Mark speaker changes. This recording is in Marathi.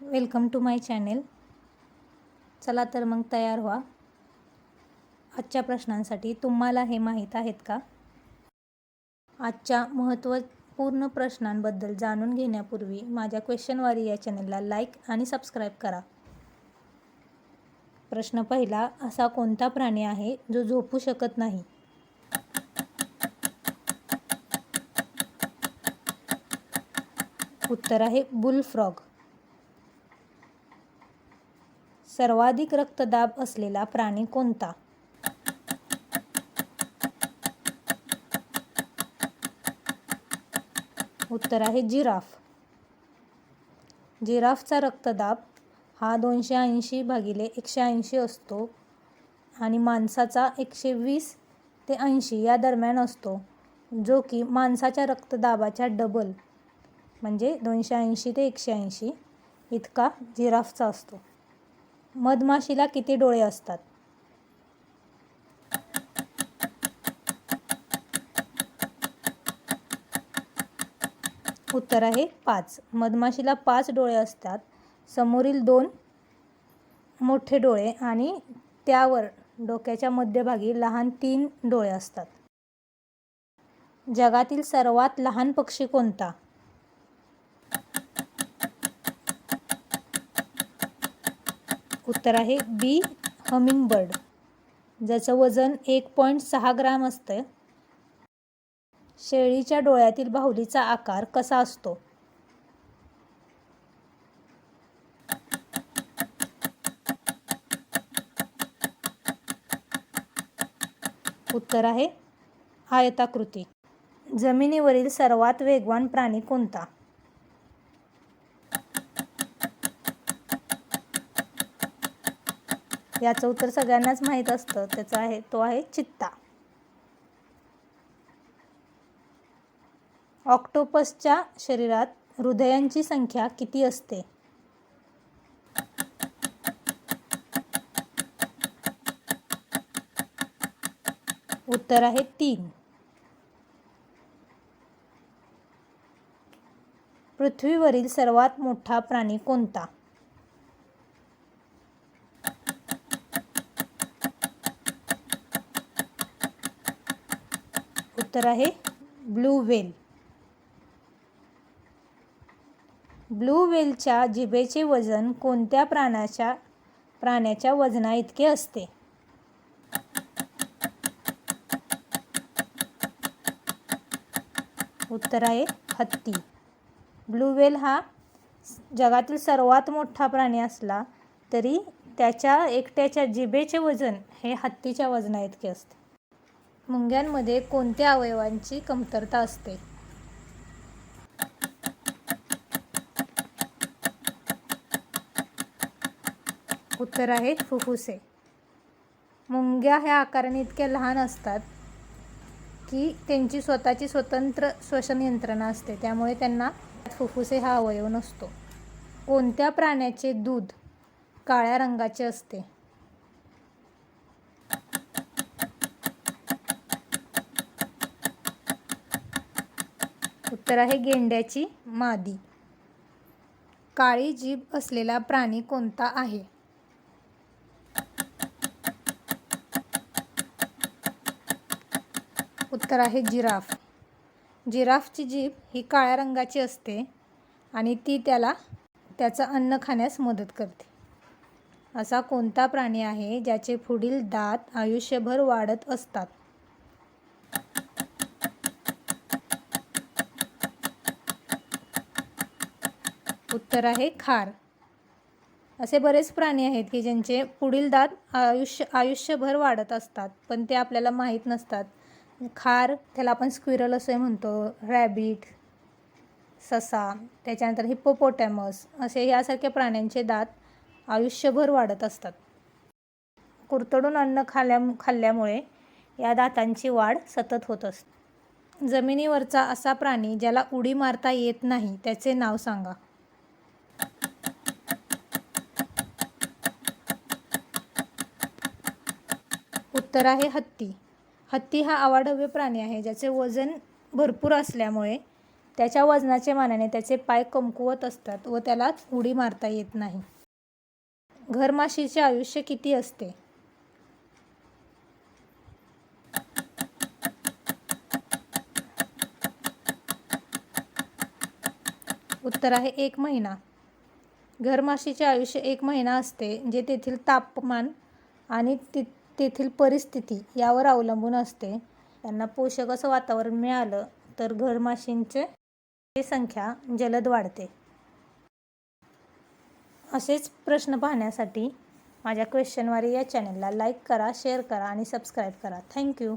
Speaker 1: Welcome to my channel. चला तर मग तयार व्हा. आजच्या प्रश्नांसाठी तुम्हाला हे माहीत आहेत का? आजच्या महत्त्वपूर्ण प्रश्नांबद्दल जाणून घेण्यापूर्वी माझ्या क्वेश्चनवारी या चॅनलला लाईक आणि सबस्क्राईब करा. प्रश्न पहिला असा कोणता प्राणी आहे जो झोपू शकत नाही? उत्तर आहे बुल फ्रॉग सर्वाधिक रक्तदाब असलेला प्राणी कोणता? उत्तर आहे जिराफ. जिराफचा रक्तदाब हा दोनशे ऐंशी भागिले एकशे ऐंशी असतो आणि माणसाचा एकशे वीस ते ऐंशी या दरम्यान असतो जो की माणसाच्या रक्तदाबाच्या डबल म्हणजे दोनशे ऐंशी ते एकशे ऐंशी इतका जिराफचा असतो. मधमाशीला किती डोळे असतात? उत्तर आहे पाच. मधमाशीला पाच डोळे असतात. समोरील दोन मोठे डोळे आणि त्यावर डोक्याच्या मध्यभागी लहान तीन डोळे असतात. जगातील सर्वात लहान पक्षी कोणता? उत्तर आहे बी हमिंग बर्ड ज्याचं वजन एक पॉईंट सहा ग्राम असतं. शेळीच्या डोळ्यातील बाहुलीचा आकार कसा असतो? उत्तर आहे आयताकृती. जमिनीवरील सर्वात वेगवान प्राणी कोणता? याचं उत्तर सगळ्यांनाच माहीत असतं. त्याचं आहे तो आहे चित्ता. ऑक्टोपसच्या शरीरात हृदयांची संख्या किती असते? उत्तर आहे तीन. पृथ्वीवरील सर्वात मोठा प्राणी कोणता? उत्तर आहे ब्लू व्हेल. ब्लू व्हेलच्या जिभेचे वजन कोणत्या प्राण्याच्या प्राण्याच्या वजना इतके असते? उत्तर आहे हत्ती. ब्लू व्हेल हा जगातील सर्वात मोठा प्राणी असला तरी त्याच्या एकट्याच्या जिभेचे वजन हे हत्तीच्या वजना इतके असते. मुंग्यांमध्ये कोणत्या अवयवांची कमतरता असते? उत्तर आहे फुफ्फुसे. मुंग्या ह्या आकाराने इतक्या लहान असतात की त्यांची स्वतःची स्वतंत्र श्वसन यंत्रणा असते. त्यामुळे त्यांना फुफ्फुसे हा अवयव नसतो. कोणत्या प्राण्याचे दूध काळ्या रंगाचे असते? उत्तर आहे गेंड्याची मादी. काळी जीभ असलेला प्राणी कोणता आहे? उत्तर आहे जिराफ. जिराफची जीभ ही काळ्या रंगाची असते आणि ती त्याला त्याचं अन्न खाण्यास मदत करते. असा कोणता प्राणी आहे ज्याचे पुढील दात आयुष्यभर वाढत असतात? उत्तर आहे खार. असे बरेच प्राणी आहेत की ज्यांचे पुढील दात आयुष्य आयुष्यभर वाढत असतात पण ते आपल्याला माहीत नसतात. खार त्याला आपण स्क्विरल असं म्हणतो रॅबिट ससा त्याच्यानंतर हिप्पोपोटॅमस असे यासारख्या प्राण्यांचे दात आयुष्यभर वाढत असतात. कुरतडून अन्न खाल्ल्या खाल्ल्यामुळे या दातांची वाढ सतत होत असते. जमिनीवरचा असा प्राणी ज्याला उडी मारता येत नाही त्याचे नाव सांगा. उत्तर आहे हत्ती. हत्ती हा अवाढव्य प्राणी आहे ज्याचे वजन भरपूर असल्यामुळे त्याच्या वजनाच्या मानाने त्याचे पाय कमकुवत असतात व त्याला उडी मारता येत नाही. घरमाशीचे आयुष्य किती असते? उत्तर आहे एक महिना. घरमाशीचे आयुष्य एक महिना असते जे तेथील तापमान आणि ति तेथील परिस्थिती यावर अवलंबून असते. त्यांना पोषक असं वातावरण मिळालं तर घरमाशींचे संख्या जलद वाढते. असेच प्रश्न पाहण्यासाठी माझ्या क्वेश्चनवारी या चॅनलला लाईक करा शेअर करा आणि सबस्क्राईब करा. थँक्यू